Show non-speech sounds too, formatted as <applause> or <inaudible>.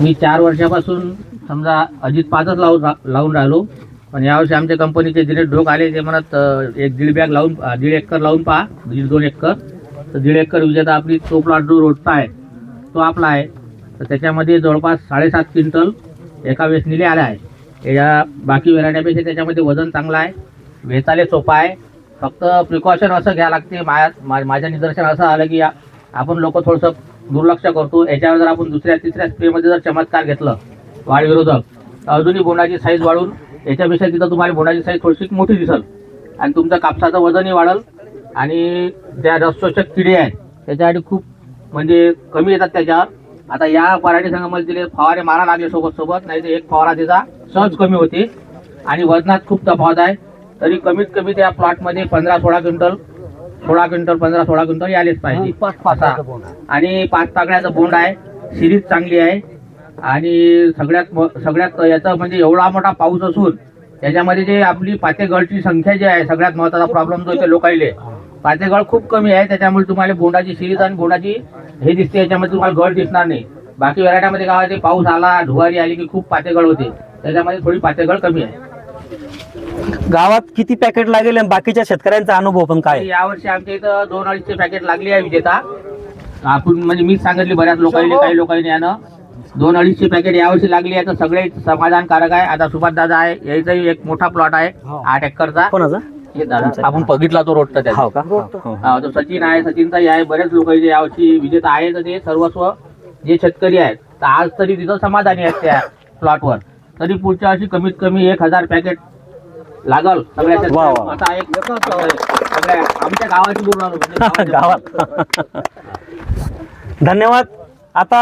मी चार वर्षापासून समजा अजित पाचच लावून रा- लावून राहिलो. पण यावर्षी आमच्या कंपनीचे जिने ढोक आले ते म्हणत एक दीड बॅग लावून दीड एकर लावून पहा. दीड दोन एकर. तर दीड एकर विजेता आपली तो प्लॉट जो रोडचा आहे तो आपला आहे. तर त्याच्यामध्ये जवळपास साडेसात क्विंटल एका वेसनीले आला आहे. या बाकी व्हेरायट्यापेक्षा त्याच्यामध्ये वजन चांगलं आहे. वेचाले सोपा आहे. फक्त प्रिकॉशन असं घ्यावं लागते. माया मा- माझ्या निदर्शन असं आलं की आपण लोक थोडंसं दुर्लक्ष करतो. याच्यावर जर आपण दुसऱ्या तिसऱ्या स्प्रेमध्ये जर चमत्कार घेतलं वाढविरोधक तर अजूनही बोंडाची साईज वाढून याच्यापेक्षा तिथं तुम्हाला बोंडाची साईज थोडीशी मोठी दिसल. आणि तुमचं कापसाचं वजनही वाढल. आणि त्या रसशोषक किडे आहेत त्याच्यासाठी खूप म्हणजे कमी येतात त्याच्यावर. आता या पराठी संघामध्ये तिथे फवारे मारा लागले सोबत सोबत नाही तर एक फवारा तिचा सहज कमी होते. आणि वजनात खूप तफावत आहे. तरी कमीत कमी त्या प्लॉटमध्ये पंधरा सोळा क्विंटल सोळा क्विंटल पंधरा सोळा क्विंटल यायलेच पाहिजे. असा. आणि पाच पाकड्याचं बोंड आहे. सिरीज चांगली आहे. आणि सगळ्यात सगळ्यात याचा म्हणजे एवढा मोठा पाऊस असून त्याच्यामध्ये जे आपली पातेगळची संख्या जी आहे सगळ्यात महत्त्वाचा प्रॉब्लेम जो इथे लोकाईले पातेगळ खूप कमी आहे त्याच्यामुळे तुम्हाला बोंडाची सिरीज आणि बोंडाची हे दिसते याच्यामध्ये तुम्हाला गळ दिसणार नाही. बाकी व्हरायट्यामध्ये काय होते पाऊस आला धुवारी आली की खूप पातेगळ होते. त्याच्यामध्ये थोडी पातेगळ कमी आहे. गावात किती पॅकेट लागेल आणि बाकीच्या शेतकऱ्यांचा अनुभव पण काय? यावर्षी आमच्या इथं दोन अडीचशे पॅकेट लागली आहे विजेता. आपण म्हणजे मीच सांगितली बऱ्याच लोकांनी काही लोकांनी यानं. दोन अडीचशे पॅकेट यावर्षी लागली आहे तर सगळे समाधानकारक आहे. आता सुभाष दादा आहे याचाही एक मोठा प्लॉट आहे आठ एकरचा. कोणाचा? हे आपण बघितला तो रोडचा त्याचा हो का? हो. हा, सचिन आहे सचिनचाही आहे बरेच लोक यावर्षी विजेता आहे तर ते सर्वस्व जे शेतकरी आहेत तर आज तरी तिथं समाधानी आहेत त्या प्लॉटवर तरी पुढच्या वर्षी कमीत कमी एक हजार पॅकेट लागल वा. वा. असा एक सगळ्या आमच्या गावाची बोलणार <laughs> गावात धन्यवाद आता